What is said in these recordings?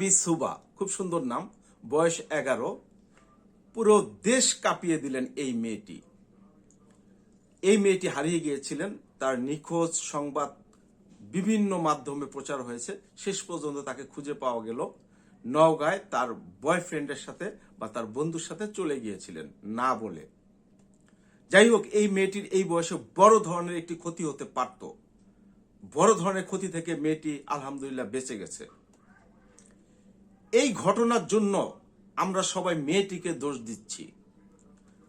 রাবি সুবা, খুব সুন্দর নাম, বয়স এগারো। পুরো দেশ কাঁপিয়ে দিলেন এই মেয়েটি। এই মেয়েটি হারিয়ে গিয়েছিলেন, তার নিখোঁজ সংবাদ বিভিন্ন মাধ্যমে প্রচার হয়েছে, শেষ পর্যন্ত তাকে খুঁজে পাওয়া গেল। নওগাঁয় তার বয়ফ্রেন্ডের সাথে বা তার বন্ধুর সাথে চলে গিয়েছিলেন, না বলে। যাই হোক, এই মেয়েটির এই বয়সে বড় ধরনের একটি ক্ষতি হতে পারত। বড় ধরনের ক্ষতি থেকে মেয়েটি আলহামদুলিল্লাহ বেঁচে গেছে। এই ঘটনার জন্য আমরা সবাই মেয়েটিকে দোষ দিচ্ছি।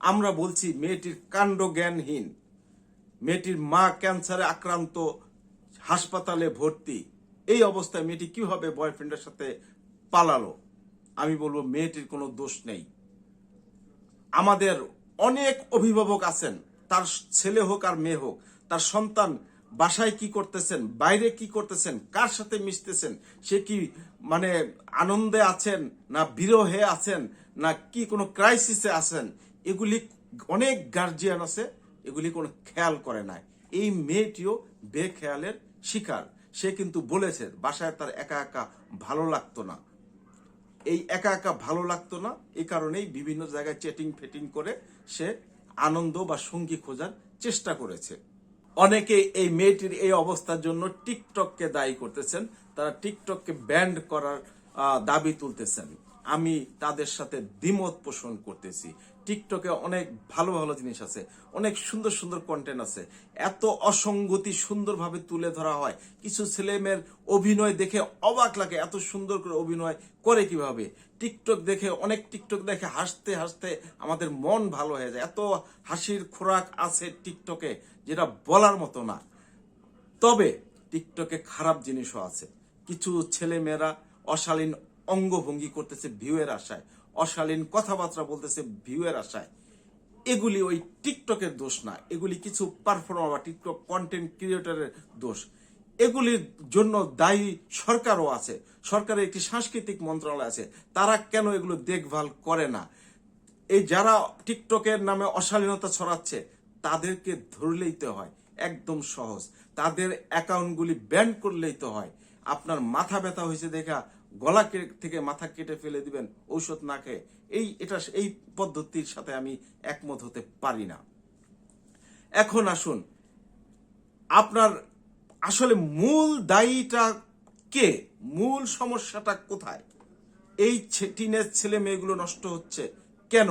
আমরা বলছি, মেয়েটির কাণ্ড জ্ঞানহীন মেয়েটির মা ক্যান্সারে আক্রান্ত, হাসপাতালে ভর্তি। এই অবস্থায় মেয়েটি কীভাবে বয়ফ্রেন্ডের সাথে পালালো? আমি বলব, মেয়েটির কোনো দোষ নেই। আমাদের অনেক অভিভাবক আছেন, তার ছেলে হোক আর মেয়ে হোক, তার সন্তান বাসায় কি করতেছেন? বাইরে কি করতেছেন? কার সাথে মিশতেছেন? সে কি মানে আনন্দে আছেন না বিরহে আছেন না কি কোনো ক্রাইসিসে আছেন? এগুলি অনেক গার্জিয়ান আছে, এগুলি কোনো খেয়াল করে না এই মেয়েটিও বেখেয়ালের শিকার। সে কিন্তু বলেছে, বাসায় তার একা একা ভালো লাগতো না। এই একা একা ভালো লাগতো না এই কারণেই বিভিন্ন জায়গায় চেটিং ফেটিং করে সে আনন্দ বা সঙ্গী খোঁজার চেষ্টা করেছে। অনেকে এই মেয়েটির এই অবস্থার জন্য টিকটককে দায়ী করতেছেন। তারা টিকটককে ব্যান্ড করার দাবি তুলতেছেন। আমি তাদের সাথে দ্বিমত পোষণ করতেছি। টিকটকে অনেক ভালো ভালো জিনিস আছে, অনেক সুন্দর সুন্দর কন্টেন্ট আছে। এত অসঙ্গতি সুন্দরভাবে তুলে ধরা হয়। কিছু ছেলে মেয়ের অভিনয় দেখে অবাক লাগে, এত সুন্দর করে অভিনয় করে কীভাবে? টিকটক দেখে, অনেক টিকটক দেখে হাসতে হাসতে আমাদের মন ভালো হয়ে যায়। এত হাসির খোরাক আছে টিকটকে যেটা বলার মতো না। তবে টিকটকে খারাপ জিনিসও আছে। কিছু ছেলেমেয়েরা অশালীন অঙ্গভঙ্গি করতেছে ভিউয়ের আশায়। অশালীন কথাবার্তা বলতেছে ভিউয়ের আশায়। এগুলি ওই টিকটকের দোষ না। এগুলি কিছু পারফর্মার বা টিকটক কন্টেন্ট ক্রিয়েটরের দোষ। এগুলির জন্য দায়ী সরকারও আছে। সরকারের একটি সাংস্কৃতিক মন্ত্রণালয় আছে। তারা কেন এগুলো দেখভাল করে না? এই যারা টিকটকের নামে অশালীনতা ছড়াচ্ছে, তাদেরকে ধরলেই তো হয়। একদম সহজ। তাদের অ্যাকাউন্টগুলি ব্যান করলেই তো হয়। আপনার মাথা ব্যথা হয়েছে দেখা গলা থেকে মাথা কেটে ফেলে দিবেন, ঔষধ না খেয়ে। এই, এটা এই পদ্ধতির সাথে আমি একমত হতে পারি না। এখন আসুন, আপনার আসলে মূল দায়ীটা কে? মূল সমস্যাটা কোথায়? এই টিনের ছেলে মেয়েগুলো নষ্ট হচ্ছে কেন?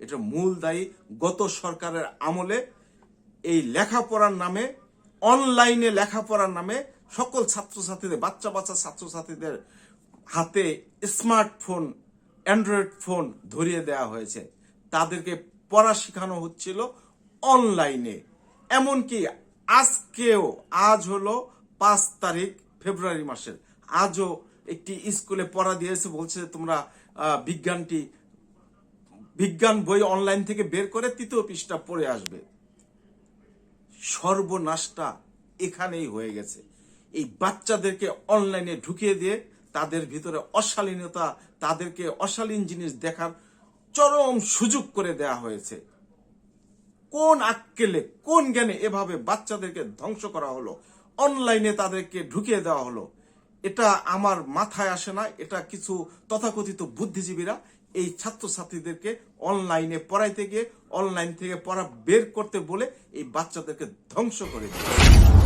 এটা মূল দায়ী গত সরকারের আমলে এই লেখাপড়ার নামে অনলাইনে লেখাপড়ার নামে সকল ছাত্রছাত্রীদের বাচ্চা বাচ্চা ছাত্রছাত্রীদের হাতে স্মার্টফোন, অ্যান্ড্রয়েড ফোন ধরিয়ে দেওয়া হয়েছে। তাদেরকে পড়া শেখানো হচ্ছিল অনলাইনে। এমনকি আজকেও, আজ হলো পাঁচ তারিখ ফেব্রুয়ারি মাসের। আজও একটি স্কুলে পড়া দিয়েছে, বলছে তোমরা বিজ্ঞানটি, বিজ্ঞান বই অনলাইন থেকে বের করে তৃতীয় পৃষ্ঠা পড়ে আসবে। সর্বনাশটা এখানেই হয়ে গেছে। এই বাচ্চাদেরকে অনলাইনে ঢুকিয়ে দিয়ে তাদের ভিতরে অশালীনতা, তাদেরকে অশালীন জিনিস দেখার চরম সুযোগ করে দেয়া হয়েছে। কোন আক্কেলে, কোন জ্ঞানে এভাবে বাচ্চাদেরকে ধ্বংস করা হলো? অনলাইনে তাদেরকে ঢুকিয়ে দেওয়া হলো। এটা আমার মাথায় আসে না, এটা কিছু তথাকথিত বুদ্ধিজীবীরা এই ছাত্রছাত্রীদেরকে অনলাইনে পড়াইতে গিয়ে, অনলাইন থেকে পড়া বের করতে বলে এই বাচ্চাদেরকে ধ্বংস করে দিয়েছে।